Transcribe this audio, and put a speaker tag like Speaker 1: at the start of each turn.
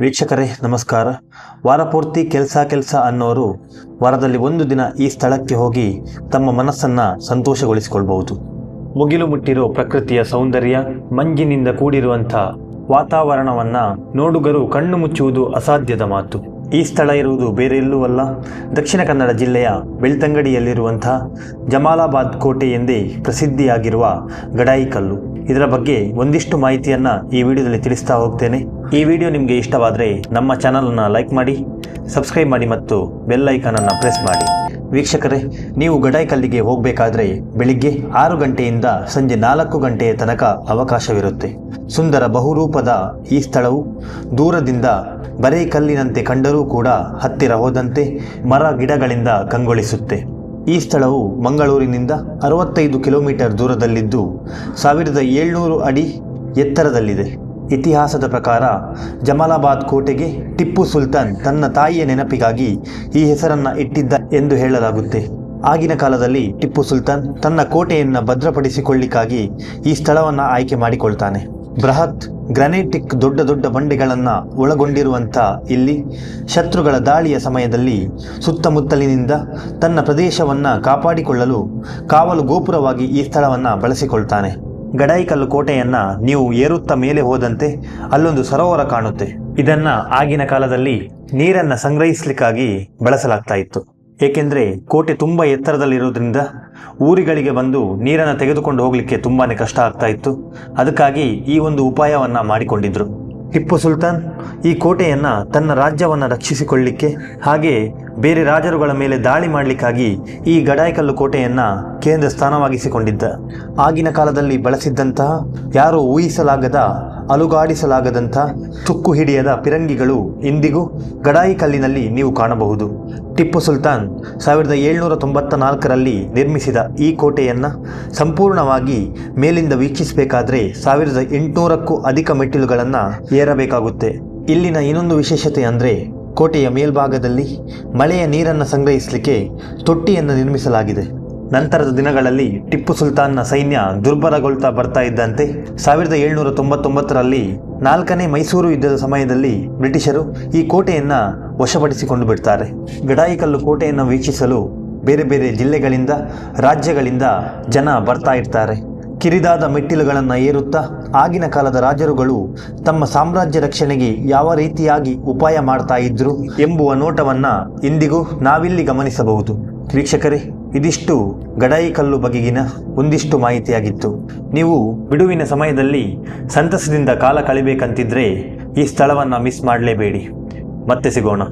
Speaker 1: ವೀಕ್ಷಕರೇ, ನಮಸ್ಕಾರ. ವಾರಪೂರ್ತಿ ಕೆಲಸ ಕೆಲಸ ಅನ್ನೋರು ವಾರದಲ್ಲಿ ಒಂದು ದಿನ ಈ ಸ್ಥಳಕ್ಕೆ ಹೋಗಿ ತಮ್ಮ ಮನಸ್ಸನ್ನು ಸಂತೋಷಗೊಳಿಸಿಕೊಳ್ಬಹುದು. ಮುಗಿಲು ಮುಟ್ಟಿರೋ ಪ್ರಕೃತಿಯ ಸೌಂದರ್ಯ ಮಂಜಿನಿಂದ ಕೂಡಿರುವಂಥ ವಾತಾವರಣವನ್ನು ನೋಡುಗರು ಕಣ್ಣು ಮುಚ್ಚುವುದು ಅಸಾಧ್ಯದ ಮಾತು. ಈ ಸ್ಥಳ ಇರುವುದು ಬೇರೆ ಎಲ್ಲೂ ಅಲ್ಲ, ದಕ್ಷಿಣ ಕನ್ನಡ ಜಿಲ್ಲೆಯ ಬೆಳ್ತಂಗಡಿಯಲ್ಲಿರುವಂಥ ಜಮಾಲಾಬಾದ್ ಕೋಟೆ ಎಂದೇ ಪ್ರಸಿದ್ಧಿಯಾಗಿರುವ ಗಡಾಯಿಕಲ್ಲು. ಇದರ ಬಗ್ಗೆ ಒಂದಿಷ್ಟು ಮಾಹಿತಿಯನ್ನ ಈ ವಿಡಿಯೋದಲ್ಲಿ ತಿಳಿಸ್ತಾ ಹೋಗ್ತೇನೆ. ಈ ವಿಡಿಯೋ ನಿಮಗೆ ಇಷ್ಟವಾದರೆ ನಮ್ಮ ಚಾನಲನ್ನು ಲೈಕ್ ಮಾಡಿ, ಸಬ್ಸ್ಕ್ರೈಬ್ ಮಾಡಿ ಮತ್ತು ಬೆಲ್ ಐಕಾನನ್ನು ಪ್ರೆಸ್ ಮಾಡಿ. ವೀಕ್ಷಕರೇ, ನೀವು ಗಡಾಯಿಕಲ್ಲಿಗೆ ಹೋಗಬೇಕಾದ್ರೆ ಬೆಳಿಗ್ಗೆ ಆರು ಗಂಟೆಯಿಂದ ಸಂಜೆ ನಾಲ್ಕು ಗಂಟೆಯ ತನಕ ಅವಕಾಶವಿರುತ್ತೆ. ಸುಂದರ ಬಹುರೂಪದ ಈ ಸ್ಥಳವು ದೂರದಿಂದ ಬರೇ ಕಲ್ಲಿನಂತೆ ಕಂಡರೂ ಕೂಡ ಹತ್ತಿರ ಹೋದಂತೆ ಮರ ಗಿಡಗಳಿಂದ ಕಂಗೊಳಿಸುತ್ತೆ. ಈ ಸ್ಥಳವು ಮಂಗಳೂರಿನಿಂದ ಅರವತ್ತೈದು ಕಿಲೋಮೀಟರ್ ದೂರದಲ್ಲಿದ್ದು ಸಾವಿರದ ಏಳ್ನೂರು ಅಡಿ ಎತ್ತರದಲ್ಲಿದೆ. ಇತಿಹಾಸದ ಪ್ರಕಾರ ಜಮಾಲಾಬಾದ್ ಕೋಟೆಗೆ ಟಿಪ್ಪು ಸುಲ್ತಾನ್ ತನ್ನ ತಾಯಿಯ ನೆನಪಿಗಾಗಿ ಈ ಹೆಸರನ್ನು ಇಟ್ಟಿದ್ದ ಎಂದು ಹೇಳಲಾಗುತ್ತೆ. ಆಗಿನ ಕಾಲದಲ್ಲಿ ಟಿಪ್ಪು ಸುಲ್ತಾನ್ ತನ್ನ ಕೋಟೆಯನ್ನು ಭದ್ರಪಡಿಸಿಕೊಳ್ಳಿಕ್ಕಾಗಿ ಈ ಸ್ಥಳವನ್ನು ಆಯ್ಕೆ ಮಾಡಿಕೊಳ್ತಾನೆ. ಬೃಹತ್ ಗ್ರಾನೈಟಿಕ್ ದೊಡ್ಡ ದೊಡ್ಡ ಬಂಡೆಗಳನ್ನು ಒಳಗೊಂಡಿರುವಂಥ ಇಲ್ಲಿ ಶತ್ರುಗಳ ದಾಳಿಯ ಸಮಯದಲ್ಲಿ ಸುತ್ತಮುತ್ತಲಿನಿಂದ ತನ್ನ ಪ್ರದೇಶವನ್ನು ಕಾಪಾಡಿಕೊಳ್ಳಲು ಕಾವಲು ಗೋಪುರವಾಗಿ ಈ ಸ್ಥಳವನ್ನು ಬಳಸಿಕೊಳ್ತಾನೆ. ಗಡಾಯಿಕಲ್ಲು ಕೋಟೆಯನ್ನು ನೀವು ಏರುತ್ತಾ ಮೇಲೆ ಹೋದಂತೆ ಅಲ್ಲೊಂದು ಸರೋವರ ಕಾಣುತ್ತೆ. ಇದನ್ನು ಆಗಿನ ಕಾಲದಲ್ಲಿ ನೀರನ್ನು ಸಂಗ್ರಹಿಸಲಿಕ್ಕಾಗಿ ಬಳಸಲಾಗ್ತಾ ಇತ್ತು. ಏಕೆಂದರೆ ಕೋಟೆ ತುಂಬ ಎತ್ತರದಲ್ಲಿರೋದ್ರಿಂದ ಊರುಗಳಿಗೆ ಬಂದು ನೀರನ್ನು ತೆಗೆದುಕೊಂಡು ಹೋಗಲಿಕ್ಕೆ ತುಂಬಾ ಕಷ್ಟ ಆಗ್ತಾ ಇತ್ತು. ಅದಕ್ಕಾಗಿ ಈ ಒಂದು ಉಪಾಯವನ್ನು ಮಾಡಿಕೊಂಡಿದ್ರು. ಟಿಪ್ಪು ಸುಲ್ತಾನ್ ಈ ಕೋಟೆಯನ್ನು ತನ್ನ ರಾಜ್ಯವನ್ನು ರಕ್ಷಿಸಿಕೊಳ್ಳಿಕ್ಕೆ ಹಾಗೆ ಬೇರೆ ರಾಜರುಗಳ ಮೇಲೆ ದಾಳಿ ಮಾಡಲಿಕ್ಕಾಗಿ ಈ ಗಡಾಯಿಕಲ್ಲು ಕೋಟೆಯನ್ನು ಕೇಂದ್ರ ಸ್ಥಾನವಾಗಿಸಿಕೊಂಡಿದ್ದ. ಆಗಿನ ಕಾಲದಲ್ಲಿ ಬಳಸಿದ್ದಂತಹ ಯಾರೂ ಊಹಿಸಲಾಗದ ಅಲುಗಾಡಿಸಲಾಗದಂಥ ತುಕ್ಕು ಹಿಡಿಯದ ಪಿರಂಗಿಗಳು ಇಂದಿಗೂ ಗಡಾಯಿ ಕಲ್ಲಿನಲ್ಲಿ ನೀವು ಕಾಣಬಹುದು. ಟಿಪ್ಪು ಸುಲ್ತಾನ್ ಸಾವಿರದ ಏಳ್ನೂರ ತೊಂಬತ್ತ ನಾಲ್ಕರಲ್ಲಿ ನಿರ್ಮಿಸಿದ ಈ ಕೋಟೆಯನ್ನು ಸಂಪೂರ್ಣವಾಗಿ ಮೇಲಿಂದ ವೀಕ್ಷಿಸಬೇಕಾದ್ರೆ ಸಾವಿರದ ಎಂಟುನೂರಕ್ಕೂ ಅಧಿಕ ಮೆಟ್ಟಿಲುಗಳನ್ನು ಏರಬೇಕಾಗುತ್ತೆ. ಇಲ್ಲಿನ ಇನ್ನೊಂದು ವಿಶೇಷತೆ ಅಂದರೆ ಕೋಟೆಯ ಮೇಲ್ಭಾಗದಲ್ಲಿ ಮಳೆಯ ನೀರನ್ನು ಸಂಗ್ರಹಿಸಲಿಕ್ಕೆ ತೊಟ್ಟಿಯನ್ನು ನಿರ್ಮಿಸಲಾಗಿದೆ. ನಂತರದ ದಿನಗಳಲ್ಲಿ ಟಿಪ್ಪು ಸುಲ್ತಾನ್ನ ಸೈನ್ಯ ದುರ್ಬಲಗೊಳ್ತಾ ಬರ್ತಾ ಇದ್ದಂತೆ ಸಾವಿರದ ಏಳ್ನೂರ ತೊಂಬತ್ತೊಂಬತ್ತರಲ್ಲಿ ನಾಲ್ಕನೇ ಮೈಸೂರು ಯುದ್ಧದ ಸಮಯದಲ್ಲಿ ಬ್ರಿಟಿಷರು ಈ ಕೋಟೆಯನ್ನು ವಶಪಡಿಸಿಕೊಂಡು ಬಿಡ್ತಾರೆ. ಗಡಾಯಿಕಲ್ಲು ಕೋಟೆಯನ್ನು ವೀಕ್ಷಿಸಲು ಬೇರೆ ಬೇರೆ ಜಿಲ್ಲೆಗಳಿಂದ, ರಾಜ್ಯಗಳಿಂದ ಜನ ಬರ್ತಾ ಇರ್ತಾರೆ. ಕಿರಿದಾದ ಮೆಟ್ಟಿಲುಗಳನ್ನು ಏರುತ್ತಾ ಆಗಿನ ಕಾಲದ ರಾಜರುಗಳು ತಮ್ಮ ಸಾಮ್ರಾಜ್ಯ ರಕ್ಷಣೆಗೆ ಯಾವ ರೀತಿಯಾಗಿ ಉಪಾಯ ಮಾಡ್ತಾ ಇದ್ರು ಎಂಬುವ ನೋಟವನ್ನು ಇಂದಿಗೂ ನಾವಿಲ್ಲಿ ಗಮನಿಸಬಹುದು. ವೀಕ್ಷಕರೇ ಇದಿಷ್ಟು ಗಡಾಯಿ ಕಲ್ಲು ಬಗೆಗಿನ ಒಂದಿಷ್ಟು ಮಾಹಿತಿಯಾಗಿತ್ತು. ನೀವು ಬಿಡುವಿನ ಸಮಯದಲ್ಲಿ ಸಂತಸದಿಂದ ಕಾಲ ಕಳಿಬೇಕಂತಿದ್ರೆ ಈ ಸ್ಥಳವನ್ನು ಮಿಸ್ ಮಾಡಲೇಬೇಡಿ. ಮತ್ತೆ ಸಿಗೋಣ.